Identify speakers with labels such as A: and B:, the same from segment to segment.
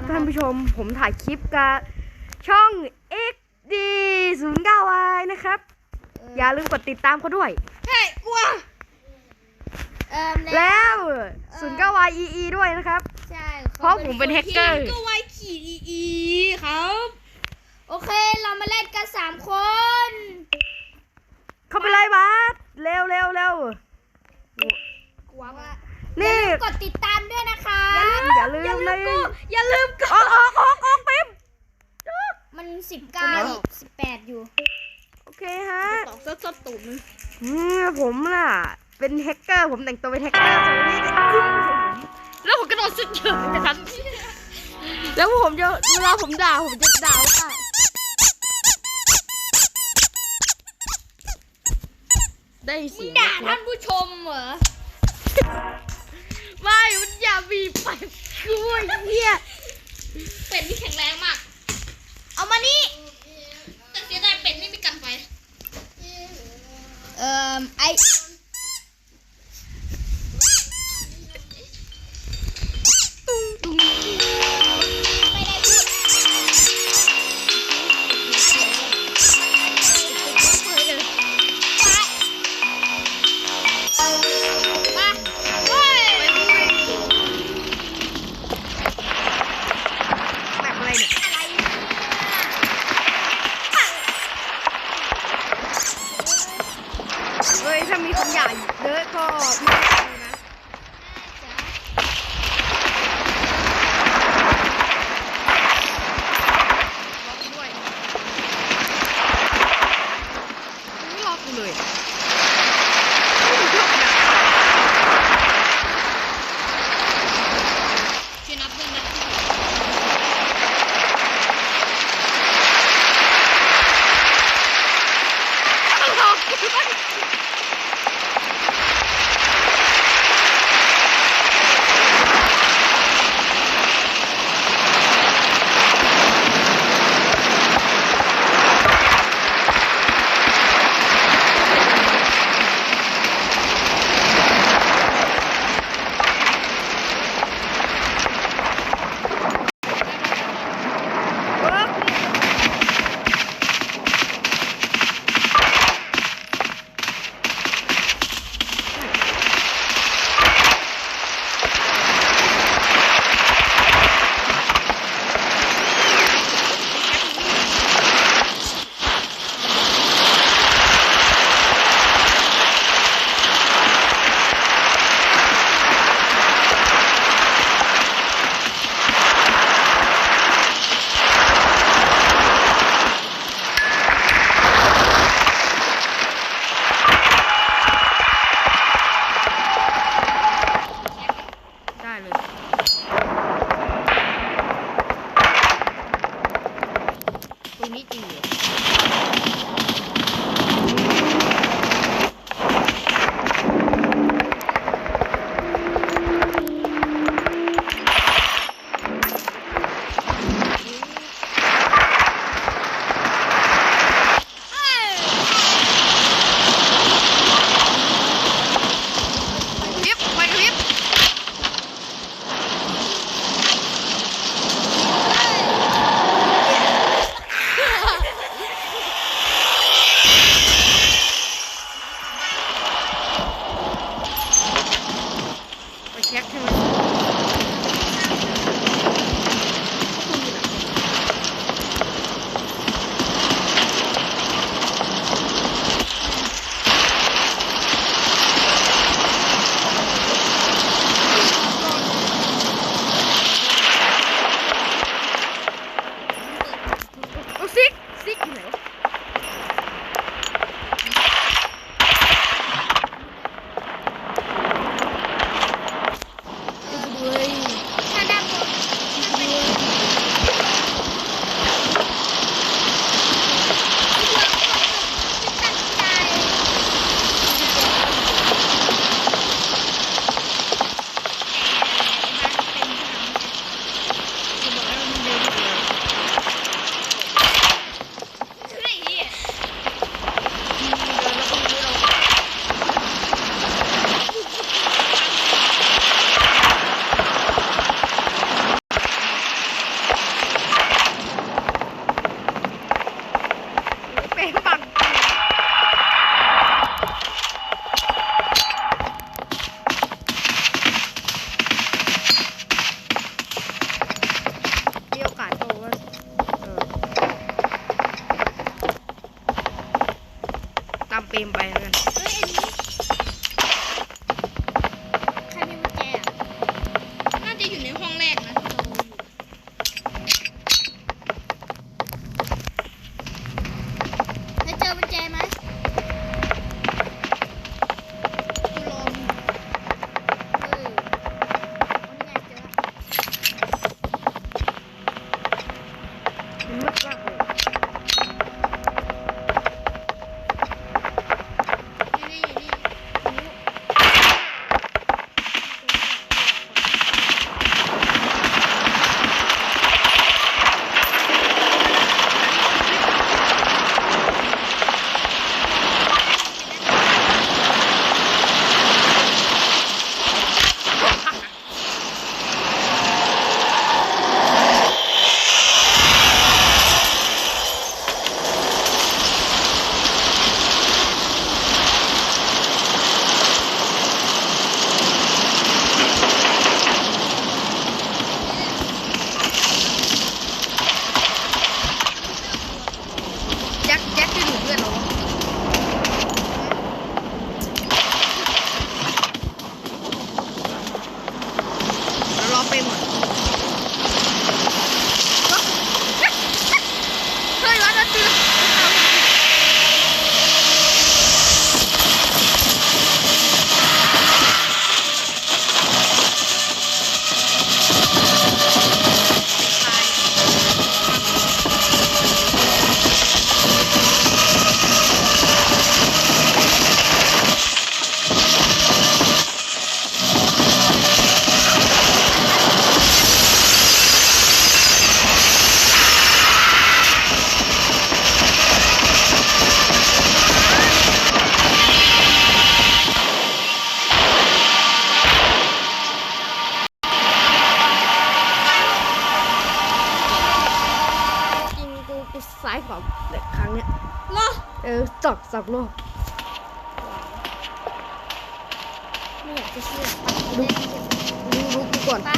A: ครับท่านผู้ชมผมถ่ายคลิปกับช่อง XD 0 9 y นะครับ อย่าลืมกดติดตามเขาด้วย
B: เฮ้ยกลัวเอ่อแล้ว
A: แล้ว 0 9 y EE ด้วยนะครับ
B: ใช่
A: เพราะผมเป็นแฮกเกอร์
B: ก็ไว้ขีดอีอีครับ โอเคเรามาเล่นกันสามคน
A: เข้าไปเลยบาสเร็วเร็วเร็ว
B: กลัวว่า
A: นี่
B: อย่าลืมกดติดตามด้วยนะคะ
A: อย่าลืมเลย
B: อย่าลืมก
A: ออกออกออกออกปิ๊บ
B: มันสิบเก้าสิบแปดอยู่
A: โอเคฮะ
B: สองซดซดตุ่ม
A: อืมผมล่ะ เป็นแฮกเกอร์ผมแต่งตัวเป็นแฮกเกอร์สวัสดี
B: แล้วผมกระโดดสุดเฉยแต่ทัน
A: แล้วผมจะเวลาผมด่าผมจะด่าว่าได้เสียง
B: ด่าท่านผู้ชมเหรอ
A: ไม่มันอย่าบีบไปช่วยเฮีย
B: เป็ดนี่แข็งแรงมาก เอามานี่แต่เสียดายเป็ดไม่มีกันไฟเอ่อไอ
A: สองครั้งเนี้ย
B: เหรอ
A: เออสอกสอกโลก
B: ไม่อยากจะเชื่อ
A: ดูดูดูกูก่อน
B: ไป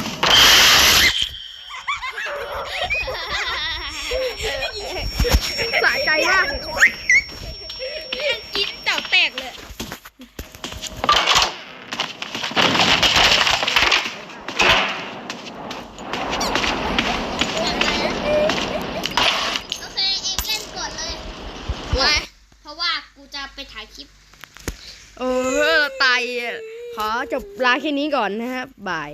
A: สะใจมาก
B: ยังกินเต่าแตกเลย โอเค เองเล่นก่อนเลยว้าเพราะว่ากูจะไปถ่ายคลิป
A: เออตายอะขอ จบลาแค่นี้ก่อนนะครับบาย